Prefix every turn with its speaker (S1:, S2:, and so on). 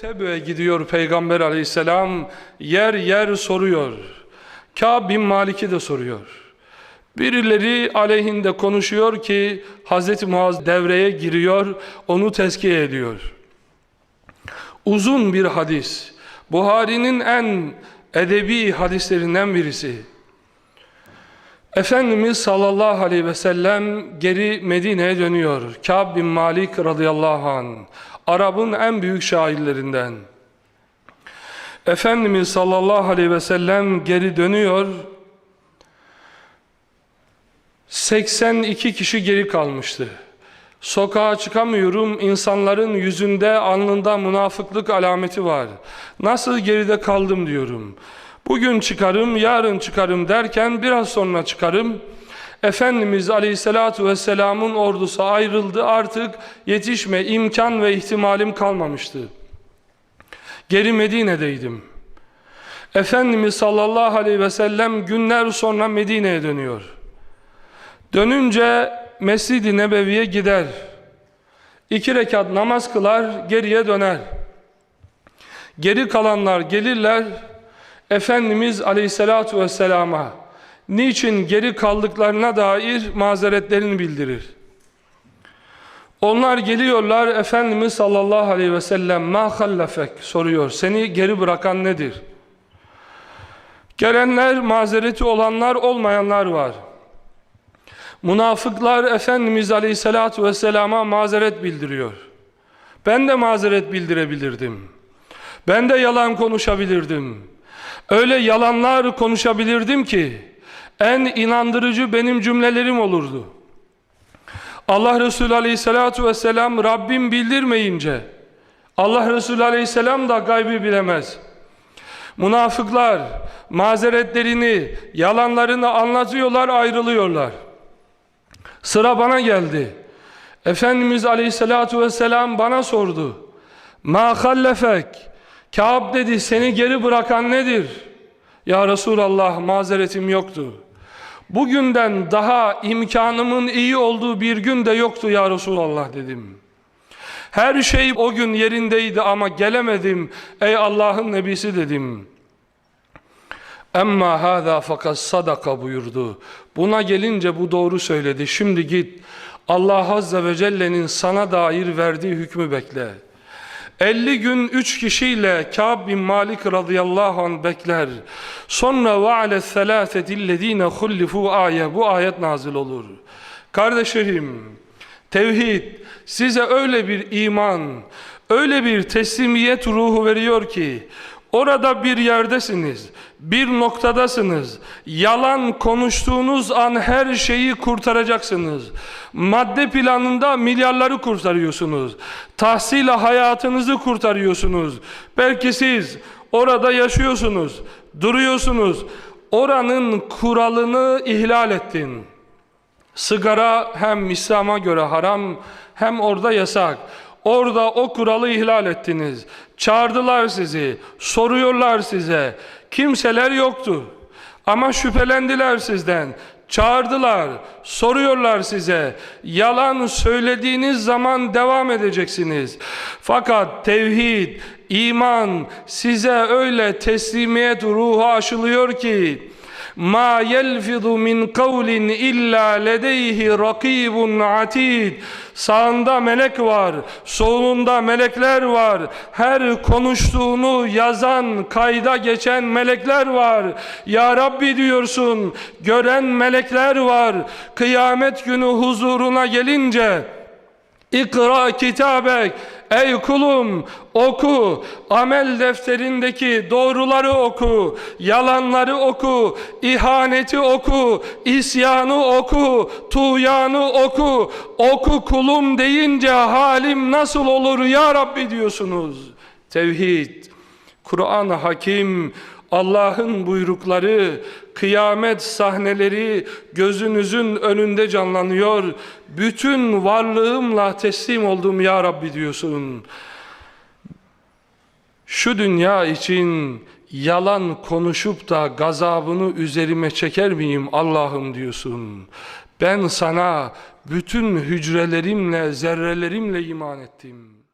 S1: Tebe'ye gidiyor Peygamber aleyhisselam, yer yer soruyor. Kâb bin Malik'i de soruyor. Birileri aleyhinde konuşuyor ki Hz. Muaz devreye giriyor, onu tezkiye ediyor. Uzun bir hadis. Buhari'nin en edebi hadislerinden birisi. Efendimiz sallallahu aleyhi ve sellem geri Medine'ye dönüyor. Kâb bin Malik radıyallahu anh. Arap'ın en büyük şairlerinden. Efendimiz sallallahu aleyhi ve sellem geri dönüyor. 82 kişi geri kalmıştı. Sokağa çıkamıyorum, insanların yüzünde, alnında münafıklık alameti var. Nasıl geride kaldım diyorum. Bugün çıkarım, yarın çıkarım derken biraz sonra çıkarım. Efendimiz Aleyhisselatü Vesselam'ın ordusu ayrıldı artık yetişme imkan ve ihtimalim kalmamıştı. Geri Medine'deydim. Efendimiz sallallahu aleyhi ve sellem günler sonra Medine'ye dönüyor. Dönünce Mescid-i Nebevi'ye gider. İki rekat namaz kılar, geriye döner. Geri kalanlar gelirler, Efendimiz Aleyhisselatü Vesselam'a niçin geri kaldıklarına dair mazeretlerini bildirir. Onlar geliyorlar, Efendimiz sallallahu aleyhi ve sellem ma hallafek soruyor, seni geri bırakan nedir? Gelenler, mazereti olanlar, olmayanlar var. Münafıklar Efendimiz Aleyhisselatü Vesselam'a mazeret bildiriyor. Ben de mazeret bildirebilirdim. Ben de yalan konuşabilirdim. Öyle yalanlar konuşabilirdim ki en inandırıcı benim cümlelerim olurdu. Allah Resulü Aleyhisselatü Vesselam Rabbim bildirmeyince Allah Resulü Aleyhisselam da gaybı bilemez. Münafıklar mazeretlerini, yalanlarını anlatıyorlar, ayrılıyorlar. Sıra bana geldi. Efendimiz Aleyhisselatü Vesselam bana sordu. Ma hallefek. Kâb dedi seni geri bırakan nedir? Ya Resulallah mazeretim yoktu. Bugünden daha imkanımın iyi olduğu bir gün de yoktu ya Resulallah dedim. Her şey o gün yerindeydi ama gelemedim ey Allah'ın nebisi dedim. Emma hâzâ fakat sadaka buyurdu. Buna gelince bu doğru söyledi. Şimdi git Allah Azze ve Celle'nin sana dair verdiği hükmü bekle. 50 gün 3 kişiyle Kâb bin Malik radıyallahu anh bekler. Sonra ve ale selâsetillezîne hullifû ayet. Bu ayet nazil olur. Kardeşlerim, tevhid size öyle bir iman, öyle bir teslimiyet ruhu veriyor ki, Orada bir yerdesiniz, bir noktadasınız. Yalan konuştuğunuz an her şeyi kurtaracaksınız. Madde planında milyarları kurtarıyorsunuz. Tahsil hayatınızı kurtarıyorsunuz. Belki siz orada yaşıyorsunuz, duruyorsunuz. Oranın kuralını ihlal ettin. Sigara hem İslam'a göre haram hem orada yasak. Orada o kuralı ihlal ettiniz. Çağırdılar sizi, soruyorlar size. Kimseler yoktu. Ama şüphelendiler sizden. Çağırdılar, soruyorlar size. Yalan söylediğiniz zaman devam edeceksiniz. Fakat tevhid, iman size öyle teslimiyet ruhu aşılıyor ki ma yelfizu min kavlin illa ledeyhi rakibun atid sağında melek var solunda melekler var. Her konuştuğunu yazan kayda geçen melekler var. Ya Rabbi diyorsun gören melekler var. Kıyamet günü huzuruna gelince İkra kitabek Ey kulum oku. Amel defterindeki doğruları oku. Yalanları oku. İhaneti oku. İsyanı oku. Tuğyanı oku. Oku kulum deyince halim nasıl olur ya Rabbi diyorsunuz. Tevhid Kur'an-ı Hakim Allah'ın buyrukları, kıyamet sahneleri gözünüzün önünde canlanıyor. Bütün varlığımla teslim oldum ya Rabbi diyorsun. Şu dünya için yalan konuşup da gazabını üzerime çeker miyim Allah'ım diyorsun. Ben sana bütün hücrelerimle, zerrelerimle iman ettim.